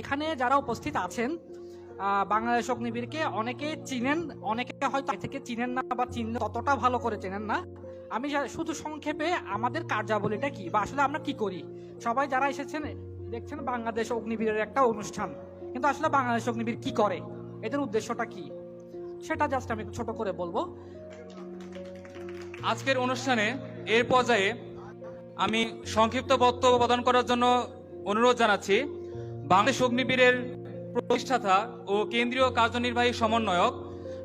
এখানে যারা উপস্থিত আছেন বাংলাদেশ অগ্নিবীরকে অনেকে চিনেন, অনেকে হয়তো থেকে চিনেন না বা চিনলে ততটা ভালো করে চেনেন না। আমি শুধু সংক্ষেপে আমাদের কার্যাবলীটা কি বা আসলে আমরা কি করি? সবাই যারা এসেছেন, দেখছেন বাংলাদেশ অগ্নিবীরের একটা অনুষ্ঠান। কিন্তু আসলে বাংলাদেশ অগ্নিবীর কি করে? এদের উদ্দেশ্যটা কি? সেটা জাস্ট আমি ছোট করে বলব। আজকের অনুষ্ঠানে এর পর্যায়ে আমি সংক্ষিপ্ত বক্তব্য প্রদান করার জন্য অনুরোধ জানাচ্ছি। বাংলাদেশ অগ্নিবীরের প্রতিষ্ঠাতা ও কেন্দ্রীয় কার্যনির্বাহী সমন্বয়ক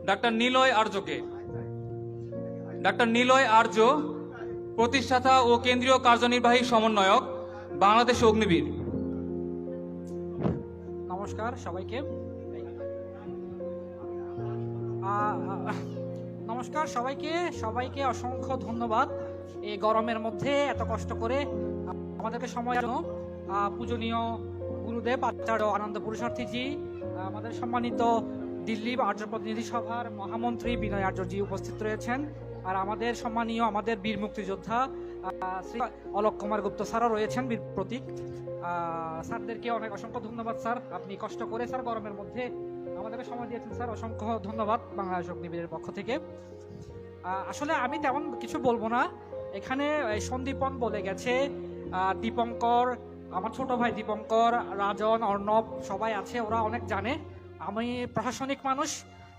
ডাক্তার নিলয় আর্যকে। ডাক্তার নিলয় আর্য প্রতিষ্ঠাতা ও কেন্দ্রীয় কার্যনির্বাহী সমন্বয়ক বাংলাদেশ অগ্নিবীর। নমস্কার সবাইকে। নমস্কার সবাইকে। সবাইকে অসংখ্য ধন্যবাদ এই গরমের মধ্যে এত কষ্ট করে আমাদেরকে সময় জন্য। পূজনীয় গুরুদেব আচার্য আনন্দ পুরুষার্থীজি আমাদের সম্মানিত দিল্লি আর্য প্রতিনিধি সভার মহামন্ত্রী বিনয় আর্যজি উপস্থিত রয়েছেন। আর আমাদের সম্মানীয়, আমাদের বীর মুক্তিযোদ্ধা শ্রী অলোক কুমার গুপ্ত স্যারও রয়েছেন বীর প্রতীক। স্যারদেরকে অনেক অসংখ্য ধন্যবাদ, স্যার। আপনি কষ্ট করে, স্যার, গরমের মধ্যে আমাদেরকে সময় দিয়েছেন, স্যার। অসংখ্য ধন্যবাদ বাংলাদেশ অগ্নিবীরের পক্ষ থেকে। আসলে আমি তেমন কিছু বলব না। এখানে সন্দীপন বলে গেছে দীপঙ্কর আমার ছোট ভাই দীপঙ্কর, রাজন, অর্ণব, সবাই আছে, ওরা অনেক জানে। আমি প্রশাসনিক মানুষ,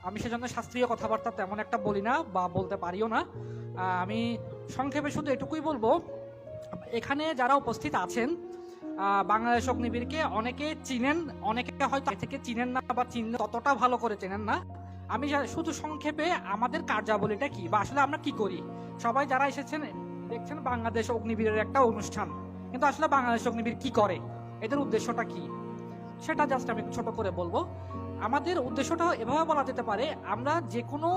আমি সেজন্য শাস্ত্রীয় কথাবার্তা তেমন একটা বলি না বা বলতে পারিও না। আমি সংক্ষেপে শুধু এটুকুই বলব, এখানে যারা উপস্থিত আছেন বাংলাদেশ অগ্নিবীরকে অনেকে চিনেন, অনেকে হয়তো থেকে চিনেন না বা চিনলে ততটা ভালো করে চেনেন না। আমি শুধু সংক্ষেপে আমাদের কার্যাবলীটা কি বা আসলে আমরা কি করি? সবাই যারা এসেছেন, দেখছেন বাংলাদেশ অগ্নিবীরের একটা অনুষ্ঠান। কিন্তু আসলে বাংলাদেশ অগ্নিবীর কি করে? এদের উদ্দেশ্যটা কি? সেটা জাস্ট আমি ছোট করে বলব। আমাদের উদ্দেশ্যটা এভাবে বলা যেতে পারে, আমরা যে কোনো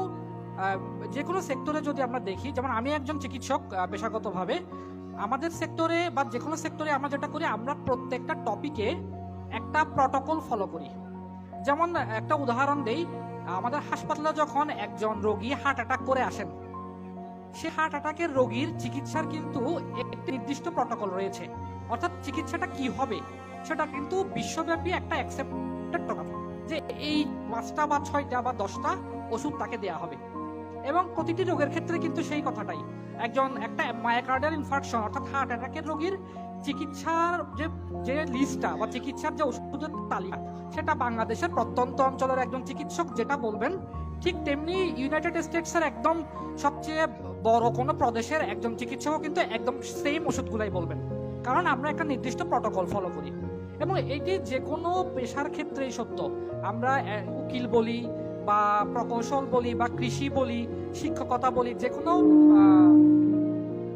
যে কোনো সেক্টরে যদি আমরা দেখি, যেমন আমি একজন চিকিৎসক পেশাগতভাবে, আমাদের সেক্টরে বা যে কোনো সেক্টরে আমরা যেটা করি, আমরা প্রত্যেকটা টপিকে একটা প্রটোকল ফলো করি। যেমন একটা উদাহরণ দেই, আমাদের হাসপাতালে যখন একজন রোগী হার্ট অ্যাটাক করে আসেন, সে হার্ট অ্যাটাকের রোগীর চিকিৎসার কিন্তু একটি নির্দিষ্ট প্রটোকল রয়েছে। অর্থাৎ চিকিৎসাটা কি হবে, সেটা কিন্তু বিশ্বব্যাপী একটা অ্যাকসেপ্টেড যে এই পাঁচটা বা ছয়টা বা দশটা ওষুধ তাকে দেয়া হবে। এবং প্রতিটি রোগের ক্ষেত্রে কিন্তু সেই কথাটাই। একজন একটা মায়াকার্ডিয়াল ইনফার্কশন অর্থাৎ হার্ট অ্যাটাকের রোগীর চিকিৎসার যে যে লিস্টটা বা চিকিৎসার যে ওষুধের তালিকা, সেটা বাংলাদেশের প্রত্যন্ত অঞ্চলের একজন চিকিৎসক যেটা বলবেন, ঠিক তেমনি ইউনাইটেড স্টেটসের একদম সবচেয়ে বড় কোনো প্রদেশের একজন চিকিৎসকও কিন্তু একদম সেম ওষুধগুলাই বলবেন। কারণ আমরা একটা নির্দিষ্ট প্রটোকল ফলো করি। এবং এটি যে কোনো পেশার ক্ষেত্রেই সত্য। আমরা উকিল বলি বা প্রকৌশল বলি বা কৃষি বলি, শিক্ষকতা বলি, যে কোনো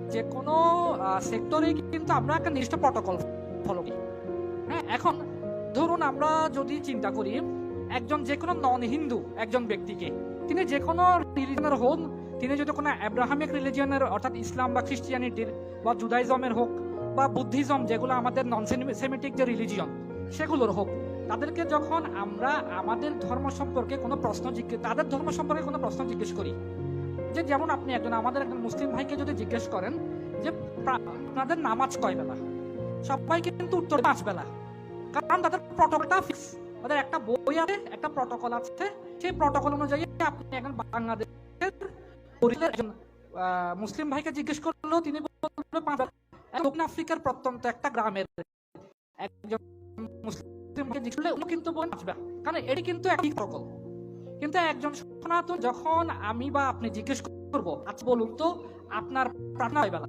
যে কোনো সেক্টরে কিন্তু আমরা একটা নির্দিষ্ট প্রটোকল ফলো করি। হ্যাঁ এখন ধরুন আমরা যদি চিন্তা করি, একজন যে কোনো নন হিন্দু একজন ব্যক্তিকে, তিনি যে কোনো রিলিজনের হন তিনি যদি কোনো অ্যাব্রাহামিক রিলিজিয়নের, অর্থাৎ ইসলাম বা খ্রিস্টিয়ানিটির বা জুদাইজমের হোক বা বুদ্ধিজম, যেগুলো আমাদের নন সেমিটিক যে রিলিজিয়ন, সেগুলোর হোক, তাদেরকে যখন আমরা আমাদের ধর্ম সম্পর্কে কোনো প্রশ্ন জিজ্ঞেস তাদের ধর্ম সম্পর্কে কোনো প্রশ্ন জিজ্ঞেস করি, যে যেমন আপনি একজন, আমাদের একজন মুসলিম ভাইকে যদি জিজ্ঞেস করেন যে আপনাদের নামাজ কয় বেলা? সবাই কিন্তু উত্তর পাঁচ বেলা। কারণ তাদের প্রটোকলটা ফিক্স তাদের একটা বই আছে, একটা প্রটোকল আছে। সেই প্রটোকল অনুযায়ী আপনি একজন বাংলাদেশের মুসলিম ভাইকে জিজ্ঞেস করল, তিনি দক্ষিণ আফ্রিকার প্রত্যন্ত একটা গ্রামের একজন কিন্তু কারণ এটি কিন্তু একই প্রটোকল কিন্তু একজন সনাতন যখন আমি বা আপনি জিজ্ঞেস করব আচ্ছা বলুন তো, আপনার প্রার্থনা কয় বেলা।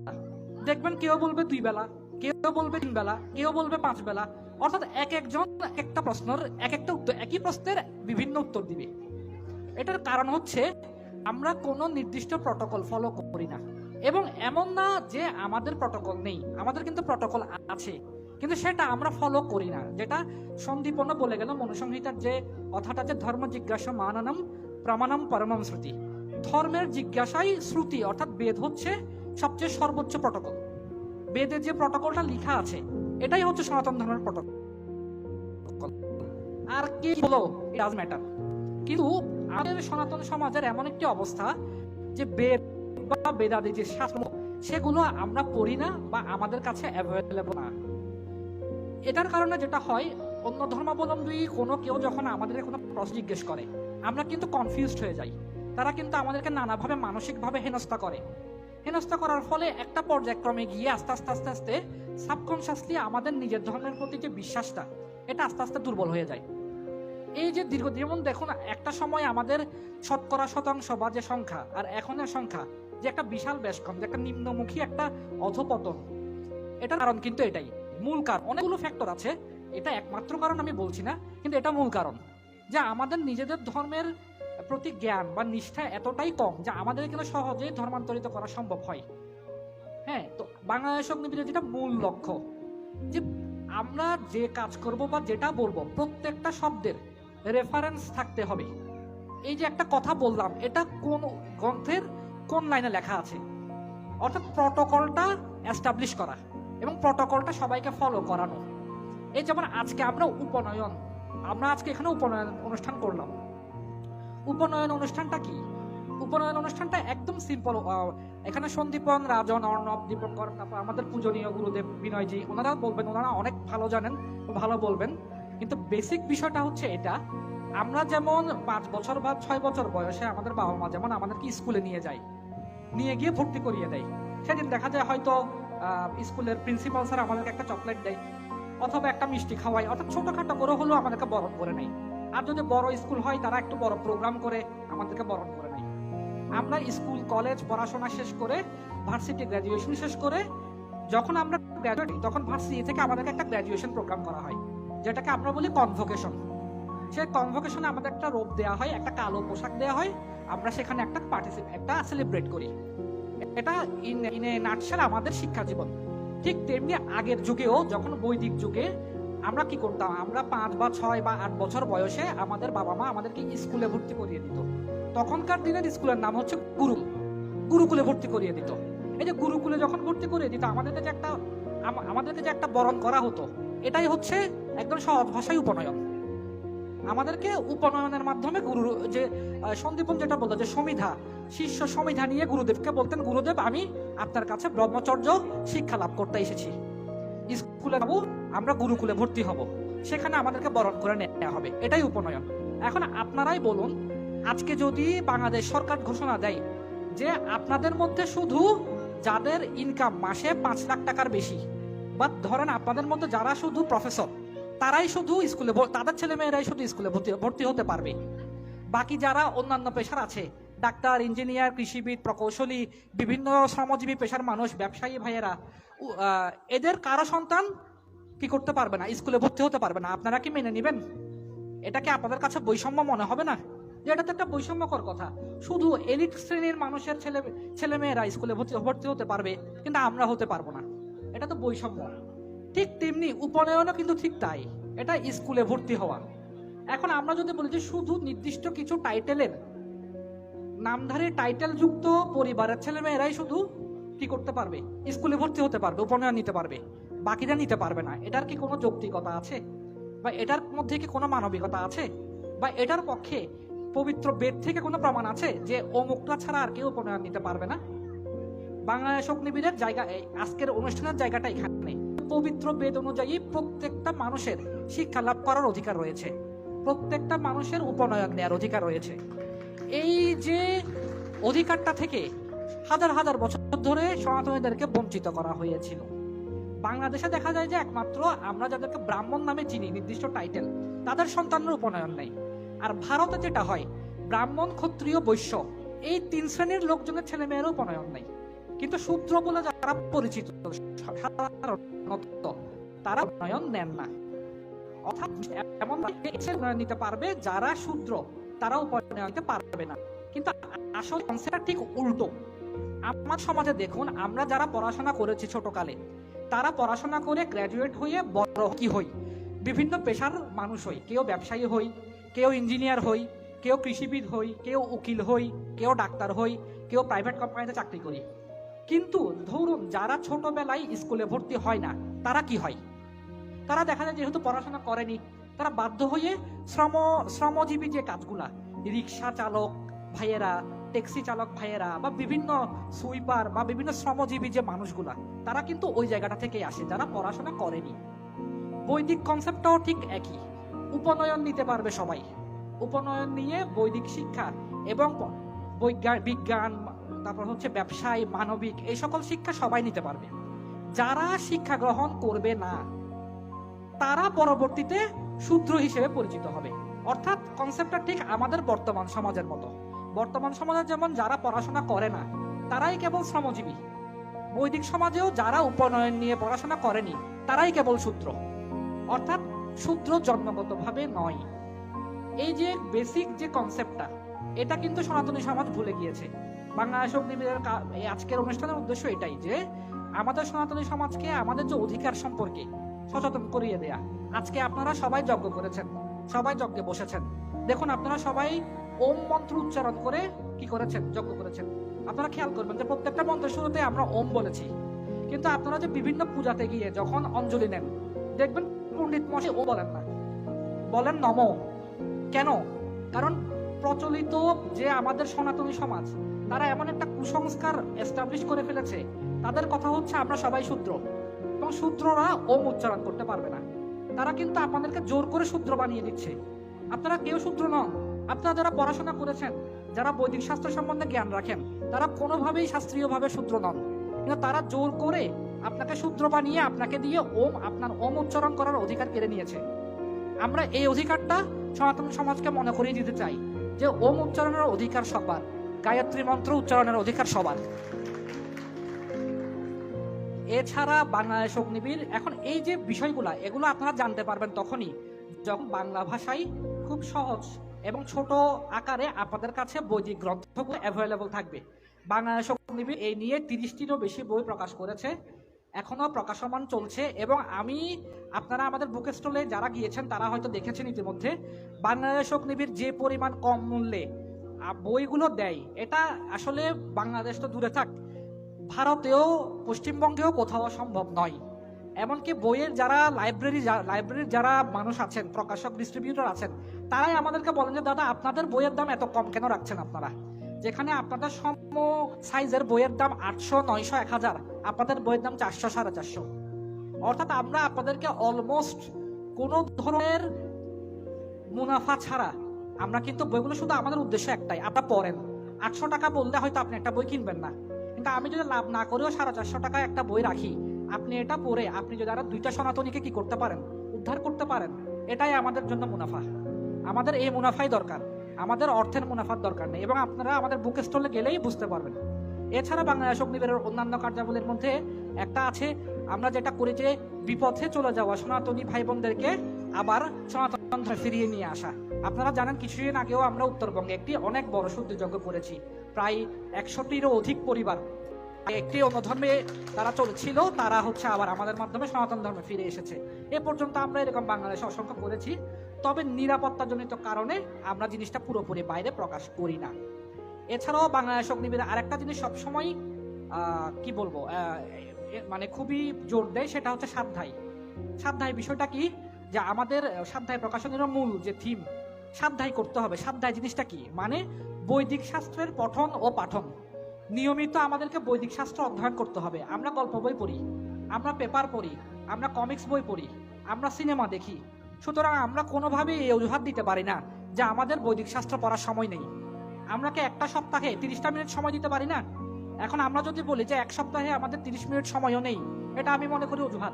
দেখবেন কেউ বলবে দুই বেলা, কেউ বলবে তিন বেলা, কেউ বলবে পাঁচ বেলা। অর্থাৎ এক একজন একটা প্রশ্নের, এক একটা উত্তর, একই প্রশ্নের বিভিন্ন উত্তর দিবে। এটার কারণ হচ্ছে আমরা কোনো নির্দিষ্ট প্রটোকল ফলো করি না। এবং এমন না যে আমাদের প্রটোকল নেই, আমাদের কিন্তু প্রটোকল আছে, কিন্তু সেটা আমরা ফলো করি না। যেটা সন্দীপন বলে গেল মনুসংহিতার যে কথাটা যে ধর্ম জিজ্ঞাসা মানানম প্রমাণম পরমম শ্রুতি। ধর্মের জিজ্ঞাসাই শ্রুতি, অর্থাৎ বেদ হচ্ছে সবচেয়ে সর্বোচ্চ প্রটোকল বেদে যে প্রটোকলটা লেখা আছে, এটাই হচ্ছে সনাতন ধর্মের প্রটোকল আর কি হলো ডাজ ম্যাটার কিন্তু আমাদের সনাতন সমাজের এমন একটি অবস্থা যে বেদ বা বেদাদি যে শাস্ত্র, সেগুলো আমরা পড়ি না বা আমাদের কাছে অ্যাভেলেবল না। এটার কারণে যেটা হয়, অন্য ধর্মাবলম্বী কোনো কেউ যখন আমাদের কোনো প্রশ্ন জিজ্ঞেস করে, আমরা কিন্তু কনফিউজড হয়ে যাই। তারা কিন্তু আমাদেরকে নানাভাবে মানসিকভাবে হেনস্থা করে। হেনস্থা করার ফলে একটা পর্যায়ক্রমে গিয়ে আস্তে আস্তে আস্তে আস্তে সাবকনশাসলি আমাদের নিজের ধর্মের প্রতি যে বিশ্বাসটা, এটা আস্তে আস্তে দুর্বল হয়ে যায়। এই যে দীর্ঘ, যেমন দেখুন একটা সময় আমাদের শতকরা শতাংশ বা যে সংখ্যা, আর এখনের সংখ্যা যে একটা বিশাল বেশকম যে একটা নিম্নমুখী একটা অধপতন। এটার কারণ কিন্তু এটাই। মূল কারণ, অনেকগুলো ফ্যাক্টর আছে, এটা একমাত্র কারণ আমি বলছি না, কিন্তু এটা মূল কারণ। যে আমাদের নিজেদের ধর্মের প্রতি জ্ঞান বা নিষ্ঠা এতটাই কম যে আমাদের কিন্তু সহজেই ধর্মান্তরিত করা সম্ভব হয়। হ্যাঁ তো বাংলাদেশ অগ্নিবীরের যেটা মূল লক্ষ্য। যে আমরা যে কাজ করব বা যেটা বলব, প্রত্যেকটা শব্দের রেফারেন্স থাকতে হবে। এই যে একটা কথা বললাম, এটা কোন গ্রন্থের কোন লাইনে লেখা আছে? অর্থাৎ প্রটোকলটা এস্টাবলিশ করা এবং প্রটোকলটা সবাইকে ফলো করানো। এই যেমন আজকে আমরা উপনয়ন, আমরা আজকে এখানে উপনয়ন অনুষ্ঠান করলাম। উপনয়ন অনুষ্ঠানটা কি? উপনয়ন অনুষ্ঠানটা একদম সিম্পল এখানে সন্দীপন, রাজন, অর্ণব, দীপঙ্কর, তারপর আমাদের পূজনীয় গুরুদেব বিনয়জি ওনারা বলবেন, ওনারা অনেক ভালো জানেন, ভালো বলবেন। কিন্তু বেসিক বিষয়টা হচ্ছে এটা, আমরা যেমন পাঁচ বছর বা ছয় বছর বয়সে আমাদের বাবা মা যেমন আমাদেরকে স্কুলে নিয়ে যায়, নিয়ে গিয়ে ভর্তি করিয়ে দেয়। সেদিন দেখা যায় হয়তো স্কুলের প্রিন্সিপাল স্যার আমাদেরকে একটা চকলেট দেয়, অথবা একটা মিষ্টি খাওয়াই অর্থাৎ ছোটখাটো করে হলেও আমাদেরকে বরণ করে নেয়। আর যদি বড় স্কুল হয়, তারা একটু বড় প্রোগ্রাম করে, আমাদেরকে বরণ করে নেয়। আমরা স্কুল কলেজ পড়াশোনা শেষ করে ভার্সিটি গ্র্যাজুয়েশন শেষ করে, যখন আমরা গ্র্যাজুয়েট তখন ভার্সিটি থেকে আমাদেরকে একটা গ্র্যাজুয়েশন প্রোগ্রাম করা হয়। যেটাকে আমরা বলি কনভোকেশন সেই কনভোকেশনে আমাদের একটা রোপ দেওয়া হয়, একটা কালো পোশাক দেওয়া হয়। আমরা সেখানে একটা পার্টিসিপেট একটা সেলিব্রেট করি। এটা ইন এ নাটশাল আমাদের শিক্ষা জীবন। ঠিক তেমনি আগের যুগেও যখন বৈদিক যুগে আমরা কি করতাম, আমরা পাঁচ বা ছয় বা আট বছর বয়সে আমাদের বাবা মা আমাদেরকে স্কুলে ভর্তি করিয়ে দিত। তখনকার দিনের স্কুলের নাম হচ্ছে গুরু, গুরুকুলে ভর্তি করিয়ে দিত। এই যে গুরুকুলে যখন ভর্তি করিয়ে দিত, আমাদেরকে যে একটা আমাদেরকে যে একটা বরণ করা হতো, এটাই হচ্ছে একদম সহজ ভাষায় উপনয়ন। আমাদেরকে উপনয়নের মাধ্যমে গুরু, যে সন্দীপন যেটা বলতো যে, সমিধা, শিষ্য সমিধা নিয়ে গুরুদেবকে বলতেন, গুরুদেব, আমি আপনার কাছে ব্রহ্মচর্য শিক্ষা লাভ করতে এসেছি। স্কুলে যাব, আমরা গুরুকুলে ভর্তি হব। সেখানে আমাদেরকে বরণ করে নেওয়া হবে। এটাই উপনয়ন। এখন আপনারাই বলুন, আজকে যদি বাংলাদেশ সরকার ঘোষণা দেয় যে, আপনাদের মধ্যে শুধু যাদের ইনকাম মাসে পাঁচ লাখ টাকার বেশি, বা ধরেন আপনাদের মধ্যে যারা শুধু প্রফেসর তারাই শুধু স্কুলে তাদের ছেলে মেয়েরাই শুধু স্কুলে ভর্তি হতে পারবে। বাকি যারা অন্যান্য পেশার আছে, ডাক্তার, ইঞ্জিনিয়ার, কৃষিবিদ, প্রকৌশলী, বিভিন্ন শ্রমজীবী পেশার মানুষ, ব্যবসায়ী ভাইয়েরা এদের কারও সন্তান কি করতে পারবে না? স্কুলে ভর্তি হতে পারবে না। আপনারা কি মেনে নেবেন? এটা কি আপনাদের কাছে বৈষম্য মনে হবে না? যে এটা তো একটা বৈষম্যকর কথা। শুধু এলিট শ্রেণির মানুষের ছেলে ছেলে মেয়েরা স্কুলে ভর্তি ভর্তি হতে পারবে, কিন্তু আমরা হতে পারব না। এটা তো বৈষম্য। ঠিক তেমনি উপনয়নও কিন্তু ঠিক তাই। এটা স্কুলে ভর্তি হওয়া। এখন আমরা যদি বলি যে শুধু নির্দিষ্ট কিছু টাইটেলের, নামধারী টাইটেল যুক্ত পরিবারের ছেলেমেয়েরাই শুধু কি করতে পারবে? স্কুলে ভর্তি হতে পারবে, উপনয়ন নিতে পারবে, বাকিরা নিতে পারবে না। এটার কি কোনো যৌক্তিকতা আছে? বা এটার মধ্যে কি কোনো মানবিকতা আছে? বা এটার পক্ষে পবিত্র বেদ থেকে কোনো প্রমাণ আছে যে অমুকটা ছাড়া আর কেউ উপনয়ন নিতে পারবে না? বাংলাদেশ অগ্নিবীরের জায়গা আজকের অনুষ্ঠানের জায়গাটা এখানে। পবিত্র বেদ অনুযায়ী প্রত্যেকটা মানুষের শিক্ষা লাভ করার অধিকার রয়েছে। প্রত্যেকটা মানুষের উপনয়ন নেওয়ার অধিকার রয়েছে। এই যে অধিকারটা থেকে হাজার হাজার বছর ধরে সনাতনীদেরকে বঞ্চিত করা হয়েছিল। বাংলাদেশে দেখা যায় যে একমাত্র আমরা যাদেরকে ব্রাহ্মণ নামে চিনি, নির্দিষ্ট টাইটেল তাদের সন্তানের উপনয়ন নেই। আর ভারতে যেটা হয়, ব্রাহ্মণ, ক্ষত্রিয়, বৈশ্য, এই তিন শ্রেণির লোকজনের ছেলে মেয়েরও উপনয়ন নেই। কিন্তু শূদ্র বলে যারা পরিচিত, সাধারণত তারা উপনয়ন নেন না। অর্থাৎ এমন উপনয়ন নিতে পারবে, যারা শূদ্র তারা উপনয়ন নিতে পারবে না। কিন্তু আসল কনসেপ্টটা ঠিক উল্টো। আমার সমাজে দেখুন, আমরা যারা পড়াশোনা করেছি ছোটকালে, তারা পড়াশোনা করে গ্র্যাজুয়েট হয়ে বড় কি হই? বিভিন্ন পেশার মানুষ হই। কেউ ব্যবসায়ী হই, কেউ ইঞ্জিনিয়ার হই, কেউ কৃষিবিদ হই, কেউ উকিল হই, কেউ ডাক্তার হই, কেউ প্রাইভেট কোম্পানিতে চাকরি করি। কিন্তু ধরুন যারা ছোটবেলায় স্কুলে ভর্তি হয় না, তারা কি হয়? তারা দেখা যায় যেহেতু পড়াশোনা করেনি, তারা বাধ্য হয়ে শ্রম, শ্রমজীবী যে কাজগুলা, রিক্সা চালক ভাইয়েরা, ট্যাক্সি চালক ভাইয়েরা বা বিভিন্ন সুইপার বা বিভিন্ন শ্রমজীবী যে মানুষগুলা, তারা কিন্তু ওই জায়গাটা থেকে আসে যারা পড়াশোনা করেনি। বৈদিক কনসেপ্টটাও ঠিক একই। উপনয়ন নিতে পারবে সবাই। উপনয়ন নিয়ে বৈদিক শিক্ষা এবং বিজ্ঞান তারপর হচ্ছে ব্যবসায়, মানবিক, এই সকল শিক্ষা সবাই নিতে পারবে। যারা শিক্ষা গ্রহণ করবে না, তারা পরবর্তীতে শূদ্র হিসেবে পরিচিত হবে। অর্থাৎ কনসেপ্টটা ঠিক আমাদের বর্তমান সমাজের মতো। বর্তমান সমাজে যেমন যারা পড়াশোনা করে না, তারাই কেবল শ্রমজীবী। বৈদিক সমাজেও যারা উপনয়ন নিয়ে পড়াশোনা করেনি, তারাই কেবল শূদ্র। অর্থাৎ শূদ্র জন্মগতভাবে নয়। এই যে বেসিক যে কনসেপ্টটা এটা কিন্তু সনাতনী সমাজ ভুলে গিয়েছে। কা- এই আজকের অনুষ্ঠানের উদ্দেশ্য এটাই যে, আমাদের সনাতনী সমাজকে আমাদের যে অধিকার সম্পর্কে সচেতন করিয়ে দেয়া। আজকে আপনারা সবাই যজ্ঞ করেছেন, সবাই যজ্ঞে বসেছেন। দেখুন, আপনারা সবাই ওম মন্ত্র উচ্চারণ করে কি করেছেন? যজ্ঞ করেছেন। আপনারা খেয়াল করবেন যে প্রত্যেকটা মন্ত্রের শুরুতে আমরা ওম বলেছি। কিন্তু আপনারা যে বিভিন্ন পূজাতে গিয়ে যখন অঞ্জলি নেন, দেখবেন পণ্ডিত মশাই ও বলেন না। বলেন নম। কেন? কারণ প্রচলিত যে আমাদের সনাতনী সমাজ তারা এমন একটা কুসংস্কার এস্টাবলিশ করে ফেলেছে। তাদের কথা হচ্ছে, আমরা সবাই শূদ্র। এবং শূদ্ররা ওম উচ্চারণ করতে পারবে না। তারা কিন্তু আপনাদেরকে জোর করে শূদ্র বানিয়ে দিচ্ছে। আপনারা কেউ শূদ্র নন। আপনারা যারা পড়াশোনা করেছেন, যারা বৈদিক শাস্ত্র সম্বন্ধে জ্ঞান রাখেন, তারা কোনোভাবেই শাস্ত্রীয়ভাবে শূদ্র নন। কিন্তু তারা জোর করে আপনাকে শূদ্র বানিয়ে আপনাকে দিয়ে ওম, আপনার ওম উচ্চারণ করার অধিকার কেড়ে নিয়েছে। আমরা এই অধিকারটা সনাতন সমাজকে মনে করিয়ে দিতে চাই যে ওম উচ্চারণের অধিকার সবার। গায়ত্রী মন্ত্র উচ্চারণের অধিকার সবার। এছাড়া বাংলাদেশ অগ্নিবীর, এখন এই যে বিষয়গুলা, এগুলো আপনারা জানতে পারবেন তখনই যখন বাংলা ভাষায় খুব সহজ এবং ছোট আকারে আপনাদের কাছে বৈদিক গ্রন্থগুলো অ্যাভেলেবল থাকবে। বাংলাদেশ অগ্নিবীর এই নিয়ে তিরিশটিরও বেশি বই প্রকাশ করেছে, এখনও প্রকাশমান চলছে এবং আমি, আপনারা আমাদের বুক স্টলে যারা গিয়েছেন, তারা হয়তো দেখেছেন ইতিমধ্যে, বাংলাদেশ অগ্নিবীর যে পরিমাণ কম মূল্যে বইগুলো দেয়। এটা আসলে বাংলাদেশ তো দূরে থাক, ভারতেও, পশ্চিমবঙ্গেও কোথাও সম্ভব নয়। এমনকি বইয়ের যারা লাইব্রেরি লাইব্রেরির যারা মানুষ আছেন, প্রকাশক ডিস্ট্রিবিউটর আছেন, তারাই আমাদেরকে বলেন যে, দাদা, আপনাদের বইয়ের দাম এত কম কেন রাখছেন আপনারা? যেখানে আপনাদের সম সাইজের বইয়ের দাম আটশো, নয়শো, এক হাজার, আপনাদের বইয়ের দাম চারশো, সাড়ে চারশো। অর্থাৎ আমরা আপনাদেরকে অলমোস্ট কোনো ধরনের মুনাফা ছাড়া আমরা কিন্তু বইগুলো শুধু আমাদের উদ্দেশ্য একটাই আপনারা পড়েন। আটশো টাকা বললে হয়তো আপনি একটা বই কিনবেন না। কিন্তু আমি যদি লাভ না করেও সাড়ে চারশো টাকা একটা বই রাখি, আপনি এটা পড়ে আপনি যদি আরও দুইটা সনাতনীকে কি করতে পারেন? উদ্ধার করতে পারেন। এটাই আমাদের জন্য মুনাফা। আমাদের এই মুনাফাই দরকার। আমাদের অর্থের মুনাফার দরকার নেই এবং আপনারা আমাদের বুক স্টলে গেলেই বুঝতে পারবেন। এছাড়া বাংলাদেশ অগ্নিবীরের অন্যান্য কার্যাবলীর মধ্যে একটা আছে। আমরা যেটা করি যে বিপথে চলে যাওয়া সনাতনী ভাই বোনদেরকে আবার সনাতন ফিরিয়ে নিয়ে আসা। আপনারা জানেন, কিছুদিন আগেও আমরা উত্তরবঙ্গে একটি অনেক বড় শুদ্ধিযজ্ঞ করেছি। প্রায় একশোটিরও অধিক পরিবার একটি অন্য ধর্মে তারা চলছিল, তারা হচ্ছে আবার আমাদের মাধ্যমে সনাতন ধর্মে ফিরে এসেছে। এ পর্যন্ত আমরা এরকম বাংলাদেশে অসংখ্য করেছি, তবে নিরাপত্তাজনিত কারণে আমরা জিনিসটা পুরোপুরি বাইরে প্রকাশ করি না। এছাড়াও বাংলাদেশ অগ্নিবীর আরেকটা জিনিস সবসময় কি বলব মানে খুবই জোর দেয়, সেটা হচ্ছে সাধ্যায়। সাধ্যায় বিষয়টা কি? যে আমাদের সাধ্যায় প্রকাশনেরও মূল যে থিম সাধ্যায় করতে হবে। সাধ্যায় জিনিসটা কি? মানে বৈদিক শাস্ত্রের পঠন ও পাঠন। নিয়মিত আমাদেরকে বৈদিক শাস্ত্র অধ্যয়ন করতে হবে। আমরা গল্প বই পড়ি, আমরা পেপার পড়ি, আমরা কমিক্স বই পড়ি, আমরা সিনেমা দেখি। সুতরাং আমরা কোনোভাবেই এই অজুহাত দিতে পারি না যে আমাদের বৈদিক শাস্ত্র পড়ার সময় নেই। আমরা কি একটা সপ্তাহে তিরিশটা মিনিট সময় দিতে পারি না? এখন আমরা যদি বলি যে এক সপ্তাহে আমাদের তিরিশ মিনিট সময়ও নেই, এটা আমি মনে করি অজুহাত।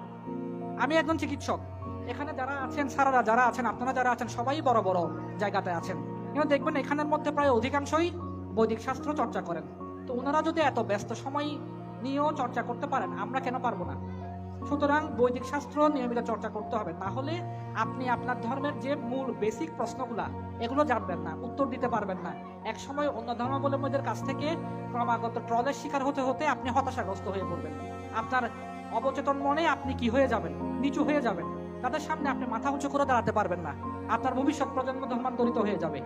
আমি একজন চিকিৎসক। এখানে যারা আছেন, সারারা যারা আছেন, আপনারা যারা আছেন, সবাই বড় বড় জায়গাতে আছেন। কিন্তু দেখবেন এখানের মধ্যে প্রায় অধিকাংশই বৈদিক শাস্ত্র চর্চা করেন। তো ওনারা যদি এত ব্যস্ত সময় নিয়েও চর্চা করতে পারেন, আমরা কেন পারব না? সুতরাং বৈদিক শাস্ত্র নিয়মিত চর্চা করতে হবে। তাহলে আপনি আপনার ধর্মের যে মূল বেসিক প্রশ্নগুলা, এগুলো জানবেন না, উত্তর দিতে পারবেন না। এক সময় অন্য ধর্মাবলম্বীদের কাছ থেকে ক্রমাগত ট্রলের শিকার হতে হতে আপনি হতাশাগ্রস্ত হয়ে পড়বেন। আপনার অবচেতন মনে আপনি কি হয়ে যাবেন? নিচু হয়ে যাবেন। তাদের সামনে আপনি মাথা উঁচু করে দাঁড়াতে পারবেন না। আপনার ভবিষ্যৎ প্রজন্ম ধর্মান্তরিত হয়ে যাবে।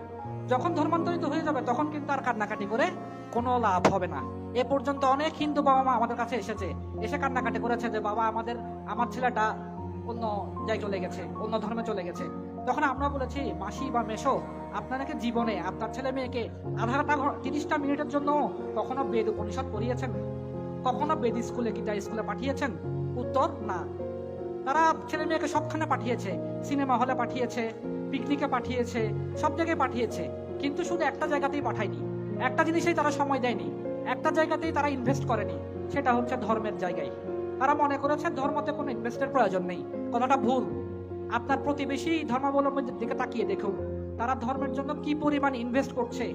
যখন ধর্মান্তরিত হয়ে যাবে, তখন কিন্তু আর কান্নাকাটি করে কোনো লাভ হবে না। এ পর্যন্ত অনেক হিন্দু বাবা মা আমাদের কাছে এসেছে। এসে কান্নাকাটি করেছে যে, বাবা, আমাদের, আমার ছেলেটা অন্য জায়গায় চলে গেছে, অন্য ধর্মে চলে গেছে। তখন আমরা বলেছি, মাসি বা মেশো আপনাকে জীবনে আপনার ছেলে মেয়েকে আধারটা তিরিশটা মিনিটের জন্য কখনো বেদ উপনিষদ পড়িয়েছেন? কখনো বেদ স্কুলে, গীতা স্কুলে পাঠিয়েছেন? উত্তর, না। তারা ছেলে মেয়েকে সবখানে পাঠিয়েছে। সিনেমা হলে পাঠিয়েছে পিকনিকে পাঠিয়েছে, সব জায়গায় পাঠিয়েছে। কিন্তু শুধু একটা জায়গাতেই পাঠায়নি। একটা জিনিসেই তারা সময় দেয়নি। একটা জায়গাতেই তারা ইনভেস্ট করেনি। সেটা হচ্ছে ধর্মের জায়গায়। তারা মনে করেছে ধর্মতে কোনো ইনভেস্টের প্রয়োজন নেই। কথাটা ভুল। আপনার প্রতিবেশী ধর্মাবলম্বীদের দিকে তাকিয়ে দেখুন। তারা ধর্মের জন্য কি পরিমাণ ইনভেস্ট করছে?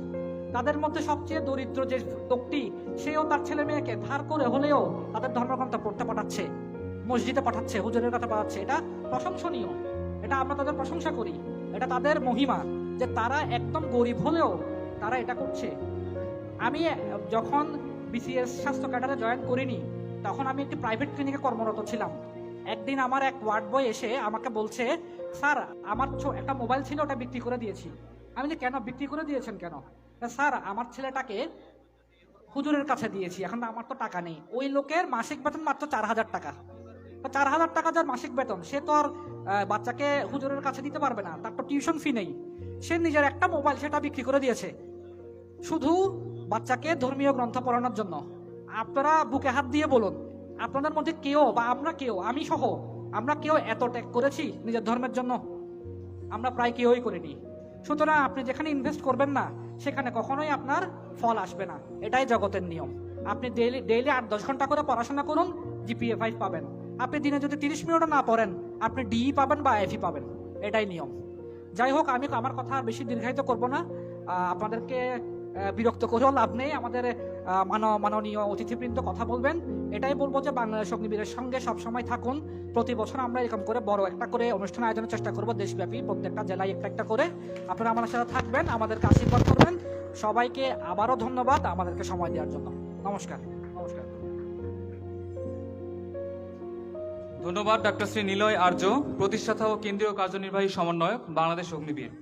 তাদের মধ্যে সবচেয়ে দরিদ্র যে লোকটি সেও তার ছেলে মেয়েকে ধার করে হলেও তাদের ধর্মগ্রন্থ পড়তে পাঠাচ্ছে। মসজিদে পাঠাচ্ছে, হুজুরের কাছে পাঠাচ্ছে। এটা প্রশংসনীয়। এটা আমরা তাদের প্রশংসা করি। এটা তাদের মহিমা যে তারা একদম গরিব হলেও তারা এটা করছে। আমি যখন বিসিএস স্বাস্থ্য ক্যাডারে জয়েন করিনি, তখন আমি একটি প্রাইভেট ক্লিনিকে কর্মরত ছিলাম। একদিন আমার এক ওয়ার্ড বয় এসে আমাকে বলছে, স্যার, আমার একটা মোবাইল ছিল, ওটা বিক্রি করে দিয়েছি। আমি যে কেন? বিক্রি করে দিয়েছেন কেন? "তা স্যার, আমার ছেলেটাকে হুজুরের কাছে দিয়েছি, এখন আমার তো টাকা নেই। ওই লোকের মাসিক বেতন মাত্র চার হাজার টাকা। চার হাজার টাকা যার মাসিক বেতন, সে তো আর বাচ্চাকে হুজুরের কাছে দিতে পারবে না। তার তো টিউশন ফি নেই। সে নিজের একটা মোবাইল সেটা বিক্রি করে দিয়েছে। শুধু বাচ্চাকে ধর্মীয় গ্রন্থ পড়ানোর জন্য। আপনারা বুকে হাত দিয়ে বলুন, আপনাদের মধ্যে কেউ বা আমরা কেউ, আমি সহ, আমরা কেউ এত ত্যাগ করেছি নিজের ধর্মের জন্য? আমরা প্রায় কেউই করিনি। সুতরাং আপনি যেখানে ইনভেস্ট করবেন না, সেখানে কখনোই আপনার ফল আসবে না। এটাই জগতের নিয়ম। আপনি ডেইলি ডেইলি আট দশ ঘণ্টা করে পড়াশোনা করুন জিপিএ ফাইভ পাবেন। আপনি দিনে যদি তিরিশ মিনিটও না পড়েন, আপনি ডিই পাবেন বা এফই পাবেন। এটাই নিয়ম। যাই হোক, আমি আমার কথা আর বেশি দীর্ঘায়িত করব না। আপনাদেরকে বিরক্ত করেও লাভ নেই। আমাদের মাননীয় অতিথিবৃন্দ কথা বলবেন। এটাই বলব যে বাংলাদেশ অগ্নিবীরের সঙ্গে সবসময় থাকুন। প্রতি বছর আমরা এরকম করে বড় একটা করে অনুষ্ঠান আয়োজনের চেষ্টা করব দেশব্যাপী, প্রত্যেকটা জেলায় একটা একটা করে। আপনারা আমাদের সাথে থাকবেন, আমাদেরকে আশীর্বাদ করবেন। সবাইকে আবারও ধন্যবাদ আমাদেরকে সময় দেওয়ার জন্য। নমস্কার। ধন্যবাদ ডাক্তার শ্রী নিলয় আর্য। প্রতিষ্ঠাতা ও কেন্দ্রীয় কার্যনির্বাহী সমন্বয়ক বাংলাদেশ অগ্নিবীর।